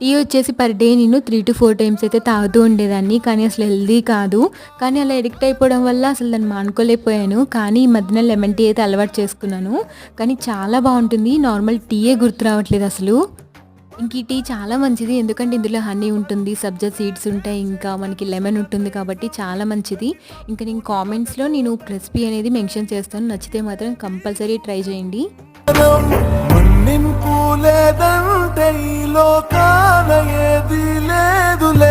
Tea వచ్చేసి per day నేను three to four times అయితే తాగుతూ ఉండేదాన్ని. కానీ అసలు హెల్దీ కాదు. కానీ అలా ఎడిక్ట్ అయిపోవడం వల్ల అసలు దాన్ని మానుకోలేకపోయాను. కానీ ఈ మధ్యన లెమన్ టీ అయితే అలవాటు చేసుకున్నాను. కానీ చాలా బాగుంటుంది. నార్మల్ టీయే గుర్తు రావట్లేదు అసలు. ఇంక ఈ టీ చాలా మంచిది. ఎందుకంటే ఇందులో హనీ ఉంటుంది సబ్జా సీడ్స్ ఉంటాయి ఇంకా మనకి లెమన్ ఉంటుంది కాబట్టి చాలా మంచిది. ఇంకా నేను కామెంట్స్లో నేను రెసిపీ అనేది మెన్షన్ చేస్తాను. నచ్చితే మాత్రం కంపల్సరీ ట్రై చేయండి. లోకాన ఏది లేదులే